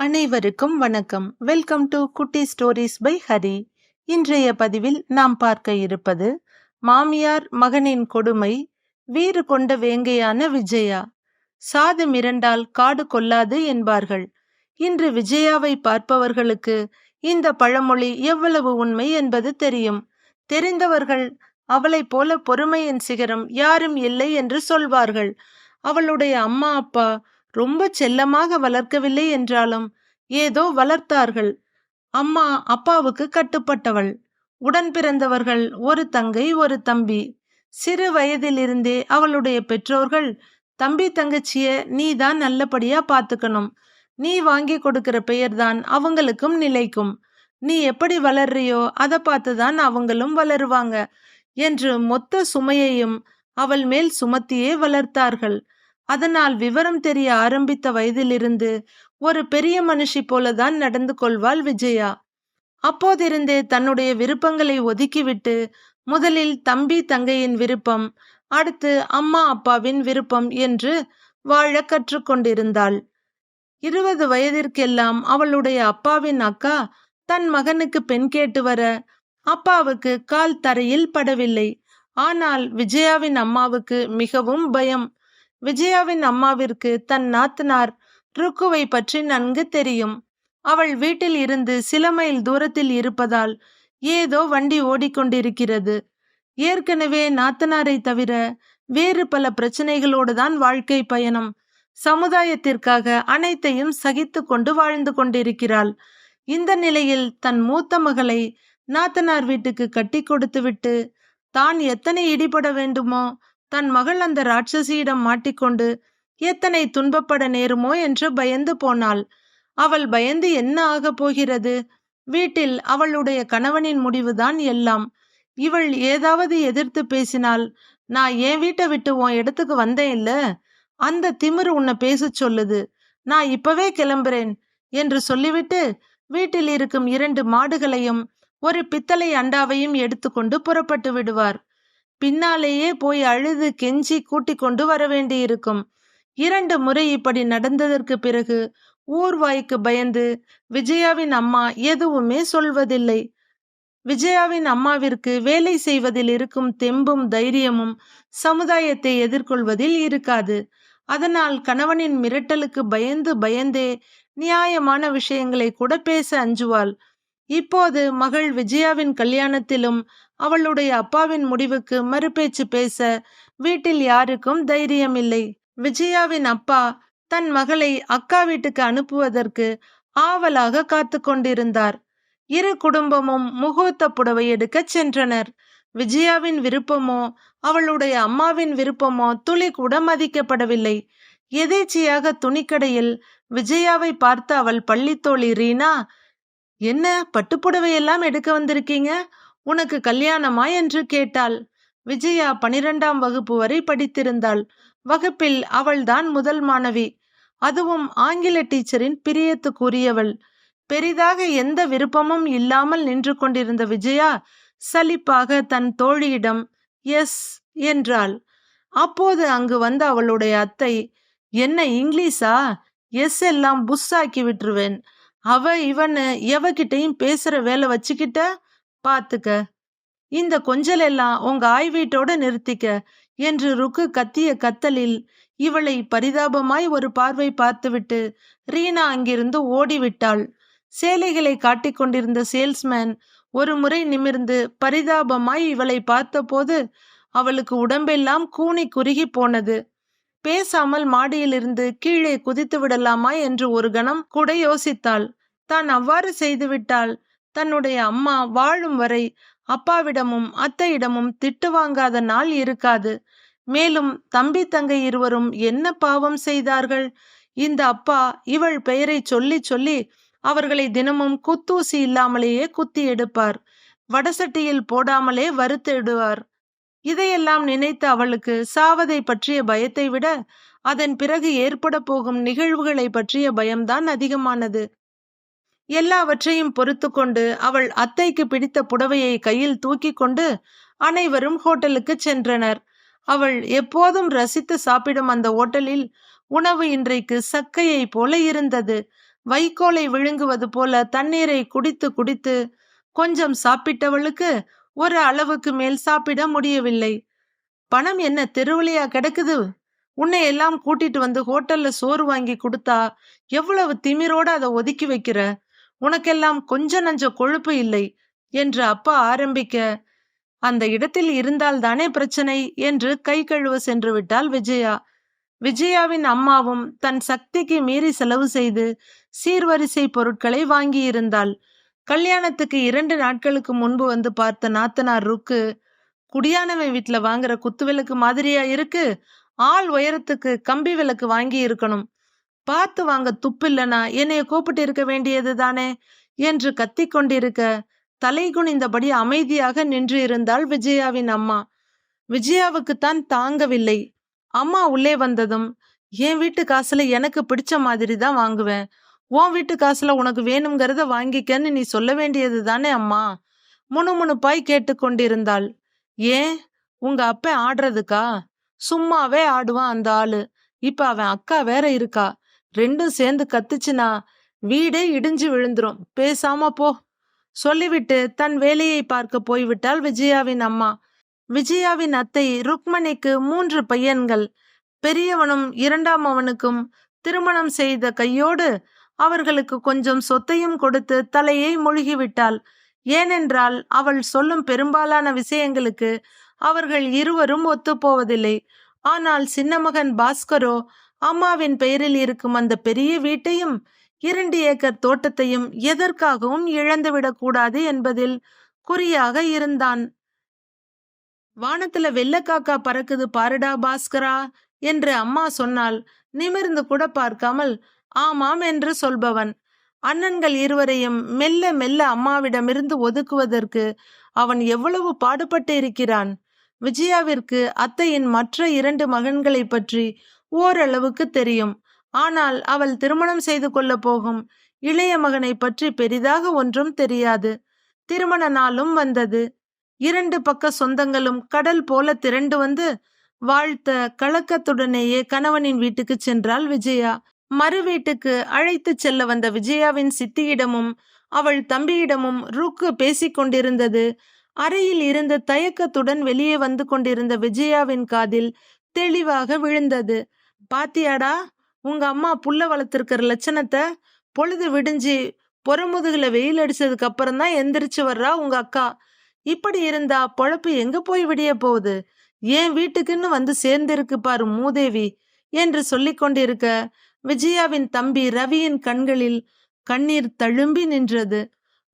அனைவருக்கும் வணக்கம். Welcome to Kutti stories by Hari இன்றைய பதிவில் நாம் பார்க்க இருப்பது மாமியார் மகனின் கொடுமை வீறு கொண்ட வேங்கையான விஜயா. சாது மிரண்டால் காடு கொள்ளாது என்பார்கள். இன்று விஜயாவை பார்ப்பவர்களுக்கு இந்த பழமொழி எவ்வளவு உண்மை என்பது தெரியும். தெரிந்தவர்கள் அவளைப் போல பொறுமையின் சிகரம் யாரும் இல்லை என்று சொல்வார்கள். அவளுடைய அம்மா அப்பா ரொம்ப செல்லமாக வளர்க்கவில்லை என்றாலும் ஏதோ வளர்த்தார்கள். அம்மா அப்பாவுக்கு கட்டுப்பட்டவள். உடன் பிறந்தவர்கள் ஒரு தங்கை ஒரு தம்பி. சிறு வயதிலிருந்தே அவளுடைய பெற்றோர்கள் தம்பி தங்கச்சிய நீ தான் நல்லபடியா பாத்துக்கணும். நீ வாங்கி கொடுக்கிற பெயர்தான் அவங்களுக்கும் நிலைக்கும். நீ எப்படி வளர்றியோ அதை பார்த்துதான் அவங்களும் வளருவாங்க என்று மொத்த சுமையையும் அவள் மேல் சுமத்தியே வளர்த்தார்கள். அதனால் விவரம் தெரிய ஆரம்பித்த வயதிலிருந்து ஒரு பெரிய மனுஷி போலதான் நடந்து கொள்வாள் விஜயா. அப்போதிருந்தே தன்னுடைய விருப்பங்களை ஒதுக்கிவிட்டு முதலில் தம்பி தங்கையின் விருப்பம் அடுத்து அம்மா அப்பாவின் விருப்பம் என்று வாழ கற்றுக்கொண்டிருந்தாள் இருபது வயதிற்கெல்லாம் அவளுடைய அப்பாவின் அக்கா தன் மகனுக்கு பெண் கேட்டு வர அப்பாவுக்கு கால் தரையில் படவில்லை. ஆனால் விஜயாவின் அம்மாவுக்கு மிகவும் பயம். விஜயாவின் அம்மாவிற்கு தன் நாத்தனார் ருக்குவை பற்றி நன்கு தெரியும். அவள் வீட்டில் இருந்து சில மைல் தூரத்தில் இருப்பதால் ஏதோ வண்டி ஓடிக்கொண்டிருக்கிறது. ஏற்கனவே நாத்தனாரை தவிர வேறு பல பிரச்சனைகளோடு தான் வாழ்க்கை பயணம். சமுதாயத்திற்காக அனைத்தையும் சகித்து கொண்டு வாழ்ந்து கொண்டிருக்கிறாள். இந்த நிலையில் தன் மூத்த மகளை நாத்தனார் வீட்டுக்கு கட்டி கொடுத்துவிட்டு தான் எத்தனை இடிபட வேண்டுமோ தன் மகள் அந்த ராட்சசியிடம் மாட்டிக்கொண்டு எத்தனை துன்பப்பட நேருமோ? என்று பயந்து போனாள். அவள் பயந்து என்ன ஆகப் போகிறது? வீட்டில் அவளுடைய கணவனின் முடிவுதான் எல்லாம். இவள் ஏதாவது எதிர்த்து பேசினால் நான் என் வீட்டை விட்டு உன் இடத்துக்கு வந்தேன் இல்ல? அந்த திமிரு உன்னை பேச சொல்லுது. நான் இப்பவே கிளம்புறேன் என்று சொல்லிவிட்டு வீட்டில் இருக்கும் இரண்டு மாடுகளையும் ஒரு பித்தளை அண்டாவையும் எடுத்துக்கொண்டு புறப்பட்டு விடுவார். பின்னாலேயே போய் அழுது கெஞ்சி கூட்டிக் கொண்டு வர வேண்டியிருக்கும். இரண்டு முறை இப்படி நடந்ததற்கு பிறகு ஊர்வாய்க்கு பயந்து விஜயாவின் அம்மா எதுவுமே சொல்வதில்லை. விஜயாவின் அம்மாவிற்கு வேலை செய்வதில் இருக்கும் தெம்பும் தைரியமும் சமுதாயத்தை எதிர்கொள்வதில் இருக்காது. அதனால் கணவனின் மிரட்டலுக்கு பயந்து பயந்தே நியாயமான விஷயங்களை கூட பேச அஞ்சுவாள். இப்போது மகள் விஜயாவின் கல்யாணத்திலும் அவளுடைய அப்பாவின் முடிவுக்கு மறுபேச்சு பேச வீட்டில் யாருக்கும் தைரியம் இல்லை விஜயாவின் அப்பா தன் மகளை அக்கா வீட்டுக்கு அனுப்புவதற்கு ஆவலாக காத்து கொண்டிருந்தார். இரு குடும்பமும் முகூர்த்த புடவை எடுக்க சென்றனர். விஜயாவின் விருப்பமோ அவளுடைய அம்மாவின் விருப்பமோ துளி கூட மதிக்கப்படவில்லை. எதேச்சியாக துணிக்கடையில் விஜயாவை பார்த்த அவள் பள்ளித்தோழி ரீனா என்ன பட்டுப்புடவையெல்லாம் எடுக்க வந்திருக்கீங்க? உனக்கு கல்யாணமா என்று கேட்டாள். விஜயா பனிரெண்டாம் வகுப்பு வரை படித்திருந்தாள். வகுப்பில் அவள்தான் முதல் மாணவி. அதுவும் ஆங்கில டீச்சரின் பிரியத்துக்குரியவள் பெரிதாக எந்த விருப்பமும் இல்லாமல் நின்று கொண்டிருந்த விஜயா சலிப்பாக தன் தோழியிடம் எஸ் என்றாள். அப்போது அங்கு வந்த அவளுடைய அத்தை என்ன இங்கிலீஷா? எஸ் எல்லாம் புஷ் ஆக்கி விட்டுருவேன். அவ இவன் எவகிட்டையும் பேசுற வேலை வச்சுக்கிட்ட பாத்துக்க. இந்த கொஞ்சல் எல்லாம் உங்க ஆய்வீட்டோட நிறுத்திக்க என்று ருக்கு கத்திய கத்தலில் இவளை பரிதாபமாய் ஒரு பார்வை பார்த்துவிட்டு ரீனா அங்கிருந்து ஓடிவிட்டாள். சேலைகளை காட்டிக் கொண்டிருந்த சேல்ஸ்மேன் ஒரு முறை நிமிர்ந்து பரிதாபமாய் இவளை பார்த்தபோது அவளுக்கு உடம்பெல்லாம் கூனி குறுகி போனது. பேசாமல் மாடியிலிருந்து கீழே குதித்து விடலாமா என்று ஒரு கணம் கூட யோசித்தாள். தான் அவ்வாறு செய்துவிட்டால் தன்னுடைய அம்மா வாழும் வரை அப்பாவிடமும் அத்தையிடமும் திட்டு வாங்காத நாள் இருக்காது. மேலும் தம்பி தங்கை இருவரும் என்ன பாவம் செய்தார்கள்? இந்த அப்பா இவள் பெயரை சொல்லி சொல்லி அவர்களை தினமும் குத்தூசி இல்லாமலேயே குத்தி எடுப்பார். வடசட்டியில் போடாமலே வறுத்திடுவார் இதையெல்லாம் நினைத்து அவளுக்கு சாவதை பற்றிய பயத்தை விட அதன் பிறகு ஏற்பட போகும் நிகழ்வுகளை பற்றிய பயம்தான் அதிகமானது. எல்லாவற்றையும் பொறுத்து கொண்டு அவள் அத்தைக்கு பிடித்த புடவையை கையில் தூக்கி கொண்டு அனைவரும் ஹோட்டலுக்கு சென்றனர். அவள் எப்போதும் ரசித்து சாப்பிடும் அந்த ஓட்டலில் உணவு இன்றைக்கு சக்கையை போல இருந்தது. வைக்கோலை விழுங்குவது போல தண்ணீரை குடித்து குடித்து கொஞ்சம் சாப்பிட்டவளுக்கு ஒரு அளவுக்கு மேல் சாப்பிட முடியவில்லை. பணம் என்ன தெருவிலையா கிடக்குது? உன்னை எல்லாம் கூட்டிட்டு வந்து ஹோட்டல்ல சோறு வாங்கி கொடுத்தா எவ்வளவு திமிரோட அதை ஒதுக்கி வைக்கிற? உனக்கெல்லாம் கொஞ்ச நஞ்ச கொழுப்பு இல்லை என்று அப்பா ஆரம்பிக்க அந்த இடத்தில் இருந்தால் தானே பிரச்சனை என்று கை கழுவ சென்று விட்டாள் விஜயா. விஜயாவின் அம்மாவும் தன் சக்திக்கு மீறி செலவு செய்து சீர்வரிசை பொருட்களை வாங்கியிருந்தாள். கல்யாணத்துக்கு இரண்டு நாட்களுக்கு முன்பு வந்து பார்த்த நாத்தனார் ருக்கு குடியானவன் வீட்டுல வாங்குற குத்து விளக்கு மாதிரியா இருக்கு? ஆள் உயரத்துக்கு கம்பி விளக்கு வாங்கி இருக்கணும் பார்த்து வாங்க துப்பில்லனா? என்னைய கூப்பிட்டு இருக்க வேண்டியது தானே? என்று கத்தி கொண்டிருக்க தலை குனிந்தபடி அமைதியாக நின்று இருந்தாள் விஜயாவின் அம்மா. விஜயாவுக்குத்தான் தாங்கவில்லை. அம்மா உள்ளே வந்ததும் என் வீட்டு காசுல எனக்கு பிடிச்ச மாதிரி தான் வாங்குவேன். உன் வீட்டு காசுல உனக்கு வேணுங்கிறத வாங்கிக்கன்னு நீ சொல்ல வேண்டியது தானே அம்மா? முணுமுணுப்பாய் கேட்டுக்கொண்டிருந்தாள் ஏன்? உங்க அப்ப ஆடுறதுக்கா? சும்மாவே ஆடுவான் அந்த ஆளு. இப்ப அவன் அக்கா வேற இருக்கா. ரெண்டும் சேர்ந்து கத்துச்சுனா வீடே இடிஞ்சு விழுந்துரும். பேசாம போ. சொல்லிவிட்டு தன் வேலையை பார்க்க போய்விட்டாள் விஜயாவின் அம்மா. விஜயாவின் அத்தை ருக்மணிக்கு மூன்று பையன்கள். பெரியவனும் இரண்டாம் அவனுக்கும் திருமணம் செய்த கையோடு அவர்களுக்கு கொஞ்சம் சொத்தையும் கொடுத்து தலையை முழுகிவிட்டாள். ஏனென்றால் அவள் சொல்லும் பெரும்பாலான விஷயங்களுக்கு அவர்கள் இருவரும் ஒத்துப்போவதில்லை. ஆனால் சின்னமகன் பாஸ்கரோ அம்மாவின் பெயரில் இருக்கும் அந்த பெரிய வீட்டையும் இரண்டு ஏக்கர் தோட்டத்தையும் எதற்காகவும் இழந்துவிடக்கூடாது என்பதில் குறியாக இருந்தான். வானத்துல வெள்ளக்காக்கா பறக்குது பாருடா பாஸ்கரா என்று அம்மா சொன்னால் நிமிர்ந்து கூட பார்க்காமல் ஆமாம் என்று சொல்பவன். அண்ணன்கள் இருவரையும் மெல்ல மெல்ல அம்மாவிடமிருந்து ஒதுக்குவதற்கு அவன் எவ்வளவு பாடுபட்டு இருக்கிறான்? விஜயாவிற்கு அத்தையின் மற்ற இரண்டு மகன்களை பற்றி ஓரளவுக்கு தெரியும். ஆனால் அவள் திருமணம் செய்து கொள்ள போகும். இளைய மகனை பற்றி பெரிதாக ஒன்றும் தெரியாது. திருமண நாளும் வந்தது. இரண்டு பக்க சொந்தங்களும் கடல் போல திரண்டு வந்து வாழ்த்த கலக்கத்துடனேயே கணவனின் வீட்டுக்கு சென்றாள் விஜயா. மறு வீட்டுக்கு அழைத்து செல்ல வந்த விஜயாவின் சித்தியிடமும் அவள் தம்பியிடமும் ருக்கு பேசிக் கொண்டிருந்தது. அறையில் இருந்த தயக்கத்துடன் வெளியே வந்து கொண்டிருந்த விஜயாவின் காதில் தெளிவாக விழுந்தது. பாத்தியாடா உங்க அம்மா புள்ள வளர்த்துருக்கிற லட்சணத்தை பொழுது விடிஞ்சு புறமுதுகுல வெயில் அடிச்சதுக்கு அப்புறம் தான் எந்திரிச்சு வர்றா உங்க அக்கா. இப்படி இருந்தா பொழப்பு எங்க போய் விடிய போகுது? ஏன் வீட்டுக்குன்னு வந்து சேர்ந்திருக்கு பாரு மூதேவி என்று சொல்லிக்கொண்டிருக்க விஜயாவின் தம்பி ரவியின் கண்களில் கண்ணீர் தழும்பி நின்றது.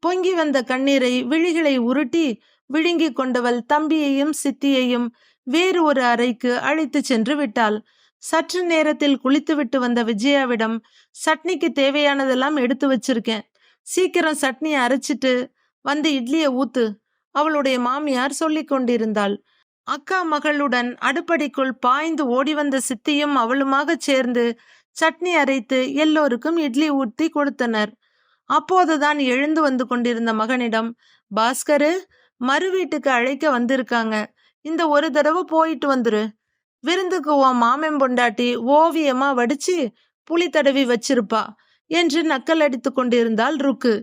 பொங்கி வந்த கண்ணீரை விழிகளை உருட்டி விழுங்கி கொண்டவள் தம்பியையும் சித்தியையும் வேறு ஒரு அறைக்கு அழைத்து சென்று விட்டாள். சற்று நேரத்தில் குளித்துவிட்டு வந்த விஜயாவிடம் சட்னிக்கு தேவையானதெல்லாம் எடுத்து வச்சிருக்கேன். சீக்கிரம் சட்னியை அரைச்சிட்டு வந்து இட்லியை ஊத்து அவளுடைய மாமியார் சொல்லி கொண்டிருந்தாள். அக்கா மகளுடன் அடுப்படிக்குள் பாய்ந்து ஓடி வந்த சித்தியும் அவளுமாக சேர்ந்து சட்னி அரைத்து எல்லோருக்கும் இட்லி ஊற்றி கொடுத்தனர். அப்போதுதான் எழுந்து வந்து கொண்டிருந்த மகனிடம் பாஸ்கரு மறு வீட்டுக்கு அழைக்க வந்திருக்காங்க. இந்த ஒரு தடவை போயிட்டு வந்துரு. விருந்துக்கு உன் மாமன் பொண்டாட்டி ஓவியமா வடிச்சு புளி தடவி வச்சிருப்பா என்று நக்கல் அடித்து கொண்டிருந்தாள் ருக்கு.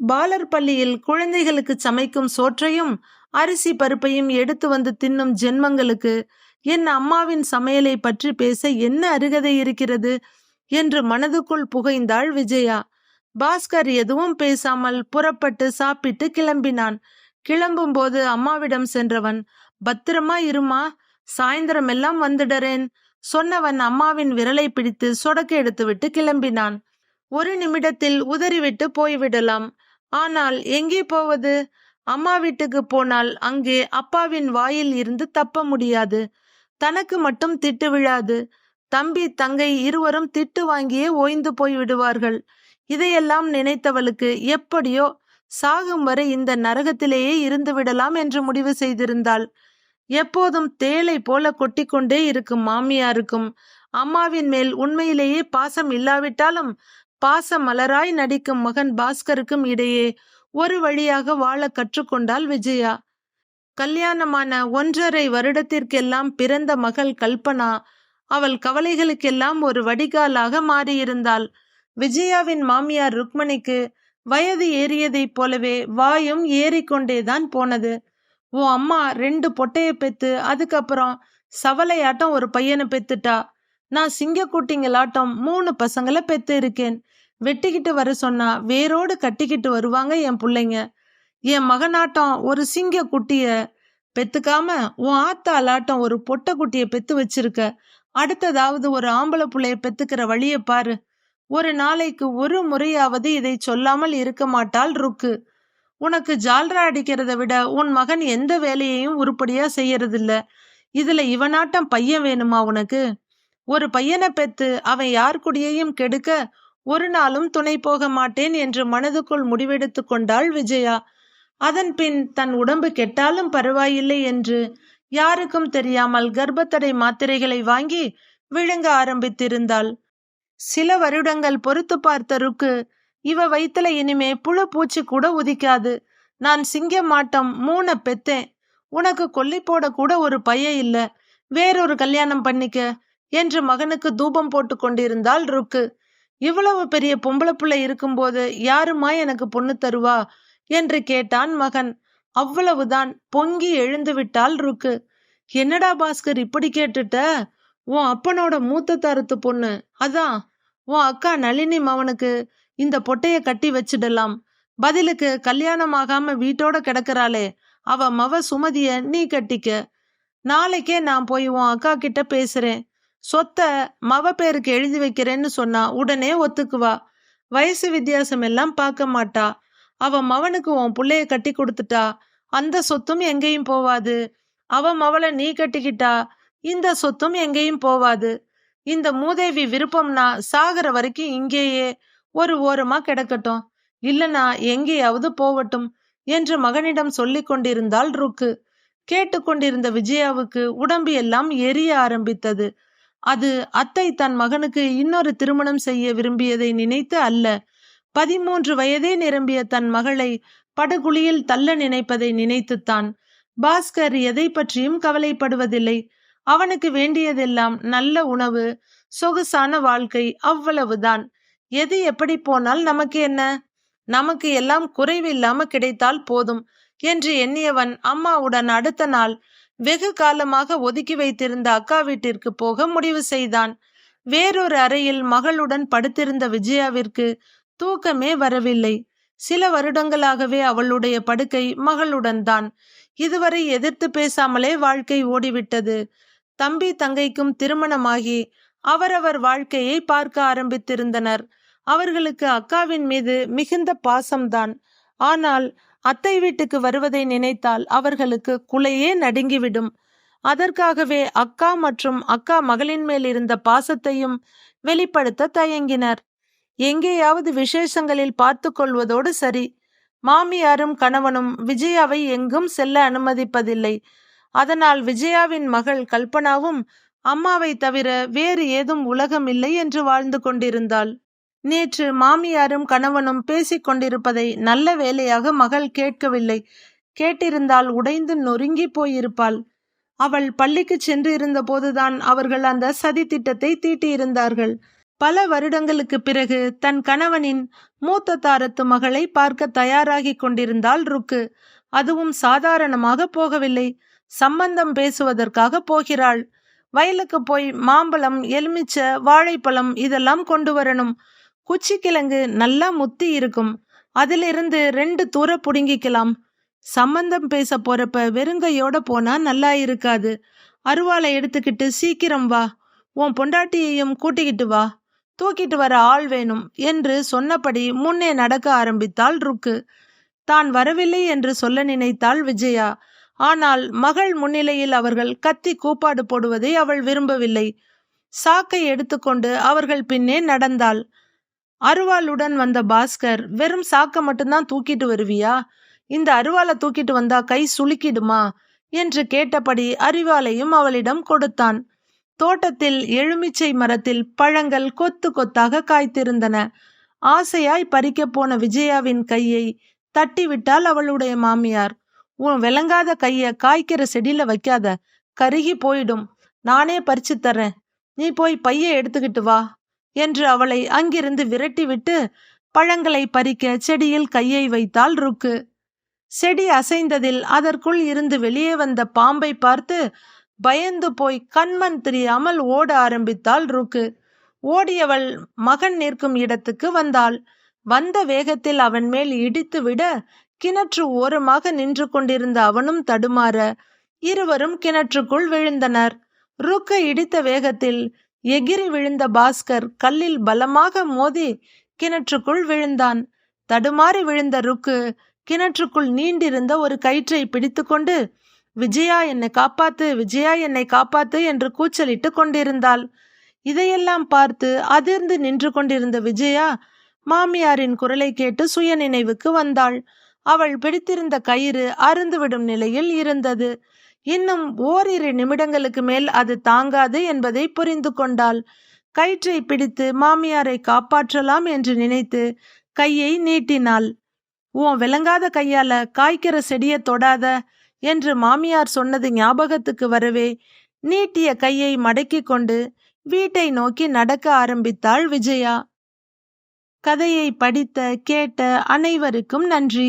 பாலர் பள்ளியில் குழந்தைகளுக்கு சமைக்கும் சோற்றையும் அரிசி பருப்பையும் எடுத்து வந்து தின்னும் ஜென்மங்களுக்கு என் அம்மாவின் சமையலை பற்றி பேச என்ன அருகதை இருக்கிறது? என்று மனதுக்குள் புகைந்தாள் விஜயா. பாஸ்கர் எதுவும் பேசாமல் புறப்பட்டு சாப்பிட்டு கிளம்பினான். கிளம்பும் போது அம்மாவிடம் சென்றவன் பத்திரமா இருமா? சாயந்தரம் எல்லாம் வந்துடறேன். சொன்னவன் அம்மாவின் விரலை பிடித்து சொடக்கு எடுத்துவிட்டு கிளம்பினான். ஒரு நிமிடத்தில் உதறிவிட்டு போய்விடலாம். ஆனால் எங்கே போவது? அம்மா வீட்டுக்கு போனால் அங்கே அப்பாவின் வாயில் இருந்து தப்ப முடியாது. தனக்கு மட்டும் திட்டு விழாது. தம்பி தங்கை இருவரும் திட்டு வாங்கியே ஓய்ந்து போய் விடுவார்கள் இதையெல்லாம் நினைத்தவளுக்கு எப்படியோ சாகும் வரை இந்த நரகத்திலேயே இருந்து விடலாம் என்று முடிவு செய்திருந்தாள். எப்போதும் தேளை போல கொட்டிக்கொண்டே இருக்கும் மாமியாருக்கும் அம்மாவின் மேல் உண்மையிலேயே பாசம் இல்லாவிட்டாலும் பாச மலராய் நடிக்கும் மகன் பாஸ்கருக்கும் இடையே ஒரு வழியாக வாழ கற்றுக்கொண்டாள் விஜயா. கல்யாணமான ஒன்றரை வருடத்திற்கெல்லாம் பிறந்த மகள் கல்பனா. அவள் கவலைகளுக்கெல்லாம் ஒரு வடிகாலாக மாறியிருந்தாள். விஜயாவின் மாமியார் ருக்மணிக்கு வயது ஏறியதைப் போலவே வாயும் ஏறிக்கொண்டேதான் போனது. உன் அம்மா ரெண்டு பொட்டைய பெத்து அதுக்கப்புறம் சவலையாட்டம் ஒரு பையனை பெத்துட்டா. நான் சிங்கக்குட்டிங்களாட்டம் மூணு பசங்களை பெத்து இருக்கேன். வெட்டிக்கிட்டு வர சொன்னா வேரோடு கட்டிக்கிட்டு வருவாங்க என் பிள்ளைங்க. என் மகனாட்டம் ஒரு சிங்க குட்டிய பெத்துக்காம உன் ஆத்தாலாட்டம் ஒரு பொட்டை குட்டிய பெத்து வச்சிருக்க. அடுத்ததாவது ஒரு ஆம்பளை புள்ளைய பெத்துக்கிற வழிய பாரு. ஒரு நாளைக்கு ஒரு முறையாவது இதை சொல்லாமல் இருக்க மாட்டாள் ருக்கு. உனக்கு ஜால்ரா அடிக்கிறத விட உன் மகன் எந்த வேலையையும் உருப்படியா செய்யறதில்ல. இதுல இவனாட்டம் பையன் வேணுமா உனக்கு? ஒரு பையனை பெத்து அவன் யார் குடியையும் கெடுக்க ஒரு நாளும் துணை போக மாட்டேன் என்று மனதுக்குள் முடிவெடுத்து கொண்டாள் விஜயா. அதன் பின் தன் உடம்பு கெட்டாலும் பரவாயில்லை என்று யாருக்கும் தெரியாமல் கர்ப்பத்தடை மாத்திரைகளை வாங்கி விழுங்க ஆரம்பித்திருந்தாள். சில வருடங்கள் பொறுத்து பார்த்த ருக்கு இவ வயித்துல இனிமே புழு பூச்சி கூட உதிக்காது. நான் சிங்க மாட்டம் மூண பெத்தேன். உனக்கு கொல்லி போட கூட ஒரு பைய இல்ல. வேறொரு கல்யாணம் பண்ணிக்க என்று மகனுக்கு தூபம் போட்டு கொண்டிருந்தாள் ருக்கு. இவ்வளவு பெரிய பொம்பளை பிள்ளை இருக்கும்போது யாருமா எனக்கு பொண்ணு தருவா? என்று கேட்டான் மகன். அவ்வளவுதான் பொங்கி எழுந்து விட்டாள் ருக்கு. என்னடா பாஸ்கர் இப்படி கேட்டுட்ட? உன் அப்பனோட மூத்த தரத்து பொண்ணு. அதான் உன் அக்கா நளினி மவனுக்கு இந்த பொட்டைய கட்டி வச்சிடலாம். பதிலுக்கு கல்யாணம் ஆகாம வீட்டோட கிடக்குறாளே. அவ மவ சுமதிய நீ கட்டிக்க. நாளைக்கே நான் போய் உன் அக்கா கிட்ட பேசுறேன். சொத்த மவ பேருக்கு எழுதி வைக்கிறேன்னு சொன்னா உடனே ஒத்துக்குவா. வயசு வித்தியாசம் எல்லாம் பார்க்க மாட்டா. அவ மவனுக்கு உன் புள்ளைய கட்டி கொடுத்துட்டா. அந்த சொத்தும் எங்கேயும் போவாது. அவ மவளை நீ கட்டிக்கிட்டா. இந்த சொத்தும் எங்கேயும் போவாது. இந்த மூதேவி விருப்பம்னா சாகிற வரைக்கும் இங்கேயே. ஒரு ஓரமா கிடக்கட்டும். இல்லனா எங்கேயாவது போவட்டும் என்று மகனிடம் சொல்லிக் கொண்டிருந்தாள் ருக்கு. கேட்டுக்கொண்டிருந்த விஜயாவுக்கு உடம்பு எல்லாம் எரிய ஆரம்பித்தது. அது அத்தை தன் மகனுக்கு இன்னொரு திருமணம் செய்ய விரும்பியதை நினைத்து அல்ல. பதிமூன்று வயதே நிரம்பிய தன் மகளை படுகுழியில் தள்ள நினைப்பதை நினைத்துத்தான். பாஸ்கர் எதை பற்றியும் கவலைப்படுவதில்லை. அவனுக்கு வேண்டியதெல்லாம் நல்ல உணவு சொகுசான வாழ்க்கை அவ்வளவுதான். எது எப்படி போனால் நமக்கு என்ன? நமக்கு எல்லாம் குறைவில்லாம கிடைத்தால் போதும் என்று எண்ணியவன் அம்மாவுடன் அடுத்த நாள் வெகு காலமாக ஒதுக்கி வைத்திருந்த அக்கா வீட்டிற்கு போக முடிவு செய்தான். வேறொரு அறையில் மகளுடன் படுத்திருந்த விஜயாவிற்கு தூக்கமே வரவில்லை. சில வருடங்களாகவே அவளுடைய படுக்கை மகளுடன் தான். இதுவரை எதிர்த்து பேசாமலே வாழ்க்கை ஓடிவிட்டது. தம்பி தங்கைக்கும் திருமணமாகி அவரவர் வாழ்க்கையை பார்க்க ஆரம்பித்திருந்தனர். அவர்களுக்கு அக்காவின் மீது மிகுந்த பாசம்தான். ஆனால் அத்தை வீட்டுக்கு வருவதை நினைத்தால் அவர்களுக்கு குலையே நடுங்கிவிடும். அதற்காகவே அக்கா மற்றும் அக்கா மகளின் மேல் இருந்த பாசத்தையும் வெளிப்படுத்த தயங்கினர். எங்கேயாவது விசேஷங்களில் பார்த்து கொள்வதோடு சரி. மாமியாரும் கணவனும் விஜயாவை எங்கும் செல்ல அனுமதிப்பதில்லை. அதனால் விஜயாவின் மகள் கல்பனாவும் அம்மாவை தவிர வேறு ஏதும் உலகம் இல்லை என்று வாழ்ந்து கொண்டிருந்தாள். நேற்று மாமியாரும் கணவனும் பேசிக் கொண்டிருப்பதை நல்ல வேலையாக மகள் கேட்கவில்லை. கேட்டிருந்தால் உடைந்து நொறுங்கி போயிருப்பாள். அவள் பள்ளிக்கு சென்று இருந்த போதுதான் அவர்கள் அந்த சதி திட்டத்தை தீட்டியிருந்தார்கள். பல வருடங்களுக்கு பிறகு தன் கணவனின் மூத்த தாரத்து மகளை பார்க்க தயாராகி கொண்டிருந்தாள் ருக்கு. அதுவும் சாதாரணமாக போகவில்லை. சம்பந்தம் பேசுவதற்காக போகிறாள். வயலுக்கு போய் மாம்பழம் எலுமிச்ச வாழைப்பழம் இதெல்லாம் கொண்டு வரணும். குச்சிக்கிழங்கு நல்லா முத்தி இருக்கும். அதிலிருந்து ரெண்டு தூர புடுங்கிக்கலாம். சம்பந்தம் பேச போறப்ப வெறுங்கையோட போனா நல்லா இருக்காது. அருவாளை எடுத்துக்கிட்டு சீக்கிரம் வா. உன் பொண்டாட்டியையும் கூட்டிக்கிட்டு வா. தூக்கிட்டு வர ஆள் வேணும் என்று சொன்னபடி முன்னே நடக்க ஆரம்பித்தாள் ருக்கு. தான் வரவில்லை என்று சொல்ல நினைத்தாள் விஜயா. ஆனால் மகள் முன்னிலையில் அவர்கள் கத்தி கூப்பாடு போடுவதை அவள் விரும்பவில்லை. சாக்கை எடுத்துக்கொண்டு அவர்கள் பின்னே நடந்தாள். அருவாளுடன் வந்த பாஸ்கர் வெறும் சாக்க மட்டும்தான் தூக்கிட்டு வருவியா? இந்த அருவாளை தூக்கிட்டு வந்தா கை சுளுக்கிடுமா? என்று கேட்டபடி அரிவாளையும் அவளிடம் கொடுத்தான். தோட்டத்தில் எலுமிச்சை மரத்தில் பழங்கள் கொத்து கொத்தாக காய்த்திருந்தன. ஆசையாய் பறிக்கப் போன விஜயாவின் கையை தட்டிவிட்டால் அவளுடைய மாமியார். உன் விளங்காத கைய காய்க்கிற செடியில வைக்காத கருகி போயிடும். நானே பறிச்சு தர்றேன். நீ போய் பைய எடுத்துக்கிட்டு வா. என்று அவளை அங்கிருந்து விரட்டிவிட்டு பழங்களை பறிக்க செடியில் கையை வைத்தாள் ருக்கு. செடி அசைந்ததில் அதற்குள் இருந்து வெளியே வந்த பாம்பை பார்த்து பயந்து போய் கண்மண் தெரியாமல் ஓட ஆரம்பித்தாள் ருக்கு. ஓடியவள் மகன் நிற்கும் இடத்துக்கு வந்தாள். வந்த வேகத்தில் அவன் மேல் இடித்து விட கிணற்று ஓரமாக நின்று கொண்டிருந்த அவனும் தடுமாற இருவரும் கிணற்றுக்குள் விழுந்தனர். ருக்கு இடித்த வேகத்தில் எகிரி விழுந்த பாஸ்கர் கல்லில் பலமாக மோதி கிணற்றுக்குள் விழுந்தான். தடுமாறி விழுந்த ருக்கு கிணற்றுக்குள் நீண்டிருந்த ஒரு கயிற்றை பிடித்துக்கொண்டு விஜயா என்னை காப்பாத்து விஜயா என்னை காப்பாத்து என்று கூச்சலிட்டு கொண்டிருந்தாள். இதையெல்லாம் பார்த்து அதிர்ந்து நின்று கொண்டிருந்த விஜயா மாமியாரின் குரலை கேட்டு சுய நினைவுக்கு வந்தாள். அவள் பிடித்திருந்த கயிறு அருந்துவிடும் நிலையில் இருந்தது. இன்னும் ஓரிரு நிமிடங்களுக்கு மேல் அது தாங்காது என்பதை புரிந்து கொண்டாள். கயிற்றை பிடித்து மாமியாரை காப்பாற்றலாம் என்று நினைத்து கையை நீட்டினாள். உன் விளங்காத கையால காய்க்கிற செடியை தொடாத என்று மாமியார் சொன்னது ஞாபகத்துக்கு வரவே நீட்டிய கையை மடக்கிக் கொண்டு வீட்டை நோக்கி நடக்க ஆரம்பித்தாள் விஜயா. கதையை படித்த கேட்ட அனைவருக்கும் நன்றி.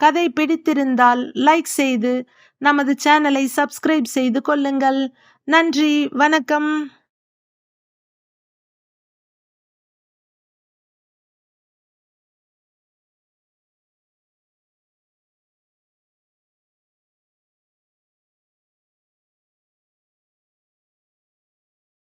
கதை பிடித்திருந்தால் லைக் செய்து நமது சேனலை சப்ஸ்கிரைப் செய்து கொள்ளுங்கள். நன்றி வணக்கம்.